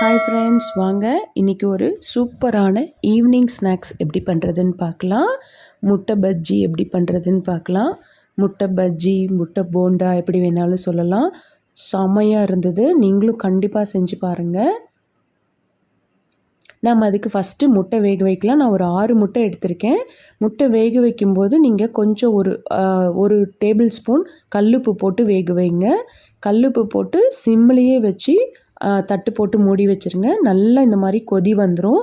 Hi friends வாங்க. இன்றைக்கி ஒரு சூப்பரான ஈவினிங் ஸ்நாக்ஸ் எப்படி பண்ணுறதுன்னு பார்க்கலாம். முட்டை பஜ்ஜி எப்படி பண்ணுறதுன்னு பார்க்கலாம். முட்டை பஜ்ஜி முட்டை போண்டா எப்படி வேணாலும் சொல்லலாம். செம்மையாக இருந்தது. நீங்களும் கண்டிப்பாக செஞ்சு பாருங்கள் நம்ம அதுக்கு ஃபஸ்ட்டு முட்டை வேக வைக்கலாம். நான் ஒரு ஆறு முட்டை எடுத்திருக்கேன். முட்டை வேக வைக்கும்போது நீங்கள் கொஞ்சம் ஒரு ஒரு டேபிள் ஸ்பூன் கல்லுப்பு போட்டு வேக வைங்க. கல்லுப்பு போட்டு சிம்லேயே வச்சு தட்டு போட்டு மூடி வச்சுருங்க. நல்லா இந்த மாதிரி கொதி வந்துடும்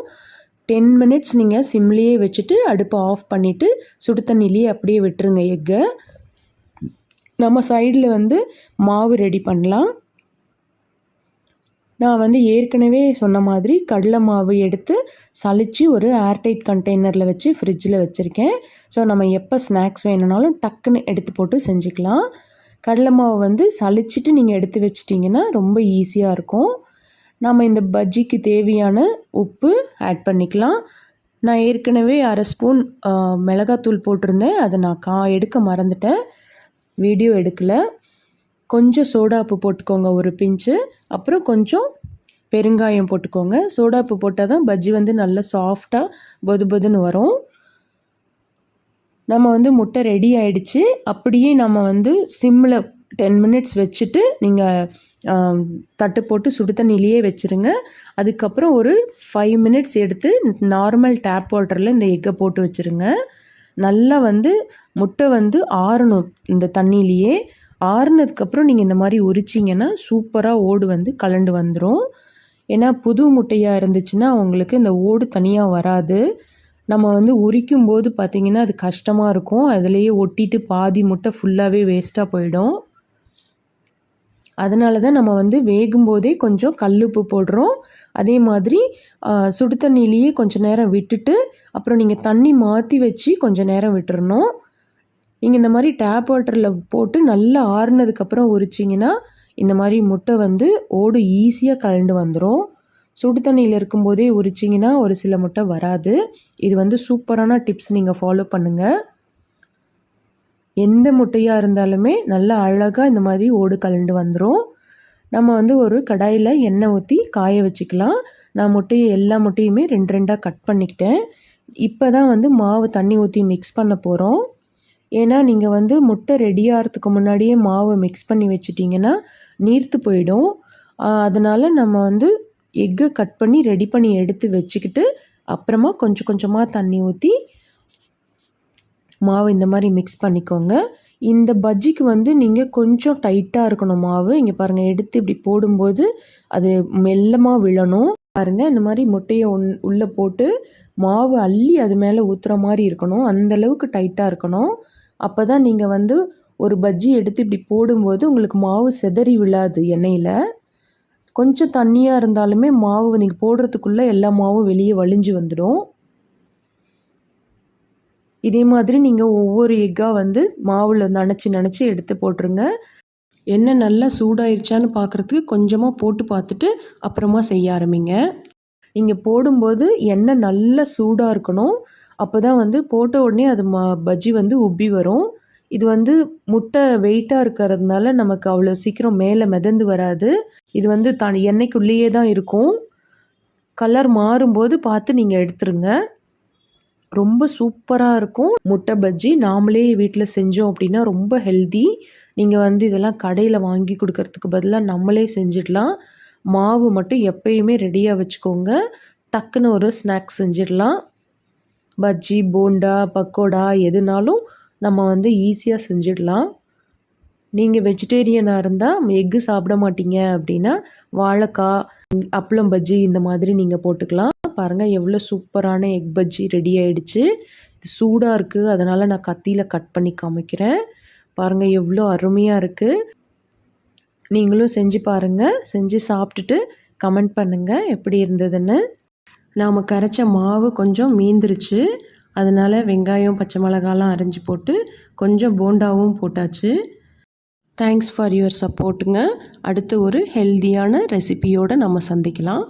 டென் மினிட்ஸ் நீங்கள் சிம்லேயே வச்சுட்டு அடுப்பை ஆஃப் பண்ணிவிட்டு சுடு தண்ணிலேயே அப்படியே விட்டுருங்க எக்கை. நம்ம சைடில் வந்து மாவு ரெடி பண்ணலாம். நான் வந்து ஏற்கனவே சொன்ன மாதிரி கடலை மாவு எடுத்து சளிச்சு ஒரு ஏர்டைட் கண்டெய்னரில் வச்சு ஃப்ரிட்ஜில் வச்சுருக்கேன். ஸோ நம்ம எப்போ ஸ்நாக்ஸ் வேணுனாலும் டக்குன்னு எடுத்து போட்டு செஞ்சுக்கலாம். கடலை மாவு வந்து சளிச்சிட்டு நீங்கள் எடுத்து வச்சிட்டிங்கன்னா ரொம்ப ஈஸியாக இருக்கும். நம்ம இந்த பஜ்ஜிக்கு தேவையான உப்பு ஆட் பண்ணிக்கலாம். நான் ஏற்கனவே அரை ஸ்பூன் மிளகாத்தூள் போட்டிருந்தேன். அதை நான் கா எடுக்க மறந்துட்டேன். வீடியோ எடுக்கலை. கொஞ்சம் சோடாப்பு போட்டுக்கோங்க ஒரு பிஞ்சு. அப்புறம் கொஞ்சம் பெருங்காயம் போட்டுக்கோங்க. சோடாப்பு போட்டால் தான் பஜ்ஜி வந்து நல்லா சாஃப்டாக பொது பொதுன்னு வரும். நம்ம வந்து முட்டை ரெடி ஆயிடுச்சு. அப்படியே நம்ம வந்து சிம்மில் டென் மினிட்ஸ் வச்சுட்டு நீங்கள் தட்டு போட்டு சுடு தண்ணியிலேயே வச்சுருங்க. அதுக்கப்புறம் ஒரு ஃபைவ் மினிட்ஸ் எடுத்து நார்மல் டேப் வாட்டரில் இந்த எக்கை போட்டு வச்சுருங்க. நல்லா வந்து முட்டை வந்து ஆறணும் இந்த தண்ணியிலையே. ஆறுனதுக்கப்புறம் நீங்கள் இந்த மாதிரி உரிச்சிங்கன்னா சூப்பராக ஓடு வந்து கலண்டு வந்துடும் ஏன்னா புது முட்டையாக இருந்துச்சுன்னா உங்களுக்கு இந்த ஓடு தனியாக வராது. நம்ம வந்து உரிக்கும் போது பார்த்திங்கன்னா அது கஷ்டமாக இருக்கும். அதுலேயே ஒட்டிட்டு பாதி முட்டை ஃபுல்லாகவே வேஸ்ட்டாக போயிடும். அதனால தான் நம்ம வந்து வேகும்போதே கொஞ்சம் கல்லுப்பு போடுறோம். அதே மாதிரி சுடு தண்ணியிலேயே கொஞ்சம் நேரம் விட்டுட்டு அப்புறம் நீங்கள் தண்ணி மாற்றி வச்சு கொஞ்சம் நேரம் விட்டுறணும். நீங்கள் இந்த மாதிரி டேப் வாட்டரில் போட்டு நல்லா ஆறுனதுக்கப்புறம் உரிச்சிங்கன்னா இந்த மாதிரி முட்டை வந்து ஓடு ஈஸியாக கலண்டு வந்துடும் சுடு தண்ணியில் இருக்கும்போதே உரிச்சிங்கன்னா ஒரு சில முட்டை வராது. இது வந்து சூப்பரான டிப்ஸ் நீங்கள் ஃபாலோ பண்ணுங்கள் எந்த முட்டையாக இருந்தாலுமே நல்லா அழகாக இந்த மாதிரி ஓடு கலண்டு வந்துடும் நம்ம வந்து ஒரு கடாயில் எண்ணெய் ஊற்றி காய வச்சுக்கலாம். நான் முட்டையை எல்லா முட்டையுமே ரெண்டு ரெண்டாக கட் பண்ணிக்கிட்டேன். இப்போ தான் வந்து மாவு தண்ணி ஊற்றி மிக்ஸ் பண்ண போகிறோம் ஏன்னா நீங்கள் வந்து முட்டை ரெடி ஆகிறதுக்கு முன்னாடியே மாவை மிக்ஸ் பண்ணி வச்சிட்டிங்கன்னா நீர்த்து போயிடும். அதனால் நம்ம வந்து எக்கை கட் பண்ணி ரெடி பண்ணி எடுத்து வச்சுக்கிட்டு அப்புறமா கொஞ்சம் கொஞ்சமாக தண்ணி ஊற்றி மாவு இந்த மாதிரி மிக்ஸ் பண்ணிக்கோங்க. இந்த பஜ்ஜிக்கு வந்து நீங்கள் கொஞ்சம் டைட்டாக இருக்கணும் மாவு. இங்கே பாருங்கள் எடுத்து இப்படி போடும்போது அது மெல்லமாக விழணும். பாருங்கள் இந்த மாதிரி முட்டையை ஒன் உள்ளே போட்டு மாவு அள்ளி அது மேலே ஊற்றுற மாதிரி இருக்கணும். அந்தளவுக்கு டைட்டாக இருக்கணும். அப்போ தான் நீங்கள் வந்து ஒரு பஜ்ஜி எடுத்து இப்படி போடும்போது உங்களுக்கு மாவு செதறி விழாது எண்ணெயில். கொஞ்சம் தண்ணியாக இருந்தாலுமே மாவு நீங்கள் போடுறதுக்குள்ளே எல்லா மாவும் வெளியே வழிஞ்சு வந்துடும். இதே மாதிரி நீங்கள் ஒவ்வொரு எக்காக வந்து மாவில் நினச்சி நினச்சி எடுத்து போட்டுருங்க. எண்ணெய் நல்லா சூடாயிருச்சான்னு பார்க்குறதுக்கு கொஞ்சமாக போட்டு பார்த்துட்டு அப்புறமா செய்ய ஆரம்பிங்க. நீங்கள் போடும்போது எண்ணெய் நல்லா சூடாக இருக்கணும். அப்போ தான் வந்து போட்ட உடனே அது மா பஜ்ஜி வந்து உப்பி வரும். இது வந்து முட்டை வெயிட்டாக இருக்கிறதுனால நமக்கு அவ்வளோ சீக்கிரம் மேலே மிதந்து வராது. இது வந்து தான் எண்ணெய்க்குள்ளேயே தான் இருக்கும். கலர் மாறும்போது பார்த்து நீங்கள் எடுத்துருங்க. ரொம்ப சூப்பராக இருக்கும். முட்டை பஜ்ஜி நாமளே வீட்டில் செஞ்சோம் அப்படின்னா ரொம்ப ஹெல்தி நீங்கள் வந்து இதெல்லாம் கடையில் வாங்கி கொடுக்கறதுக்கு பதிலாக நம்மளே செஞ்சிடலாம். மாவு மட்டும் எப்பயுமே ரெடியாக வச்சுக்கோங்க. டக்குன்னு ஒரு ஸ்நாக்ஸ் செஞ்சிடலாம். பஜ்ஜி போண்டா பக்கோடா எதுனாலும் நம்ம வந்து ஈஸியாக செஞ்சிடலாம். நீங்கள் வெஜிடேரியனாக இருந்தால் எக்கு சாப்பிட மாட்டீங்க அப்படின்னா வாழைக்காய் அப்பளம் பஜ்ஜி இந்த மாதிரி நீங்கள் போட்டுக்கலாம். பாருங்கள் எவ்வளோ சூப்பரான எக் பஜ்ஜி ரெடி ஆகிடுச்சு இது சூடாக இருக்குது அதனால் நான் கத்தியில் கட் பண்ணி காமிக்கிறேன். பாருங்கள் எவ்வளோ அருமையாக இருக்குது நீங்களும் செஞ்சு பாருங்கள் செஞ்சு சாப்பிட்டுட்டு கமெண்ட் பண்ணுங்கள் எப்படி இருந்ததுன்னு. நாம் கரைச்ச மாவு கொஞ்சம் மீந்துருச்சு. அதனால் வெங்காயம் பச்சை மிளகாலாம் அரைஞ்சி போட்டு கொஞ்சம் போண்டாவும் போட்டாச்சு. தேங்க்ஸ் ஃபார் யுவர் சப்போர்ட்டுங்க அடுத்து ஒரு ஹெல்த்தியான ரெசிபியோடு நம்ம சந்திக்கலாம்.